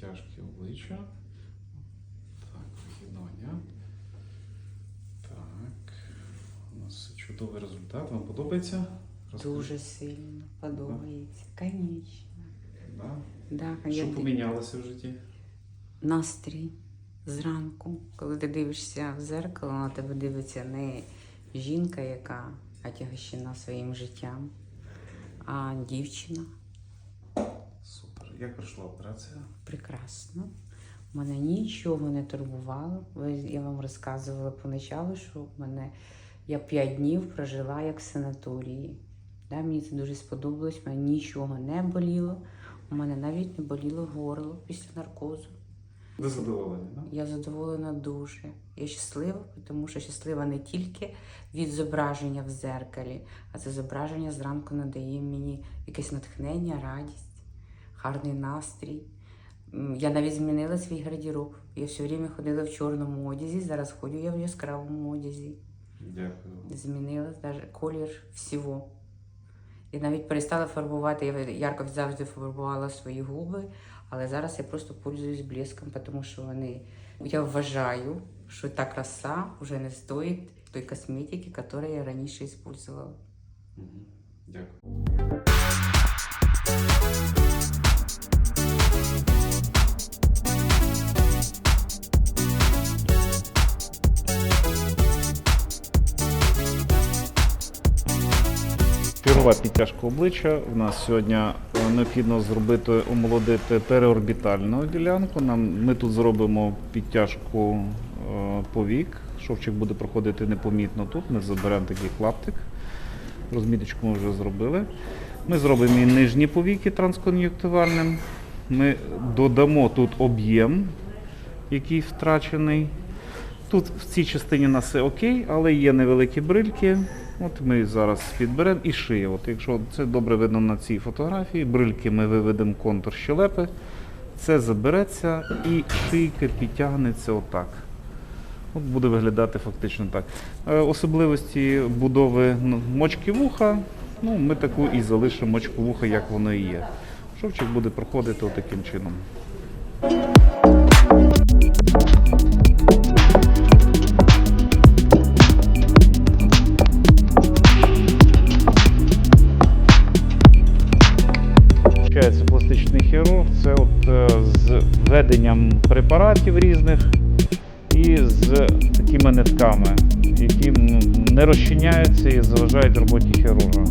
підтяжки обличчя. Так, вигинання. Так. У нас чудовий результат. Вам подобається? Розкажіть. Дуже сильно подобається. Конечно. Да? Да, Що я помінялося в житті? настрій зранку, коли ти дивишся в зеркало, на тебе дивиться не жінка, яка отягощена своїм життям, а дівчина. Як пройшла операція? Прекрасно. Мене нічого не турбувало. Я вам розказувала поначалу, що мене я п'ять днів прожила як в санаторії. Да, мені це дуже сподобалось, мене нічого не боліло. У мене навіть не боліло горло після наркозу. Ви задоволені, так? Я задоволена дуже. Я щаслива, тому що щаслива не тільки від зображення в зеркалі, а це зображення зранку надає мені якесь натхнення, радість, гарний настрій. Я навіть змінила свій гардероб. Я все время ходила в чорному одязі, зараз ходю я в яскравому одязі. Дякую. Змінила даже колір всього. Я навіть перестала фарбувати. Я ярко завжди фарбувала свої губи, але зараз я просто пользуюсь блеском, тому що вони. Я вважаю, що та краса вже не стоїть той косметики, яку я раніше використовувала. Дякую. Пірова підтяжка обличчя. У нас сьогодні е, необхідно зробити, омолодити переорбітальну ділянку. Нам, ми тут зробимо підтяжку е, повік. Шовчик буде проходити непомітно тут. Ми заберемо такий клаптик. Розміточку ми вже зробили. Ми зробимо і нижні повіки транскон'юктивальним. Ми додамо тут об'єм, який втрачений. Тут в цій частині нас все окей, але є невеликі брильки. От ми зараз підберемо і шия. От якщо це добре видно на цій фотографії, брильки ми виведемо контур щелепи, це забереться і шийка підтягнеться отак. От буде виглядати фактично так. Е, Особливості будови мочки вуха. Ну, ми таку і залишимо мочку вуха, як воно і є. Шовчик буде проходити таким чином. Хірург, це от е, з введенням препаратів різних і з такими нитками, які не розчиняються і заважають роботі хірурга.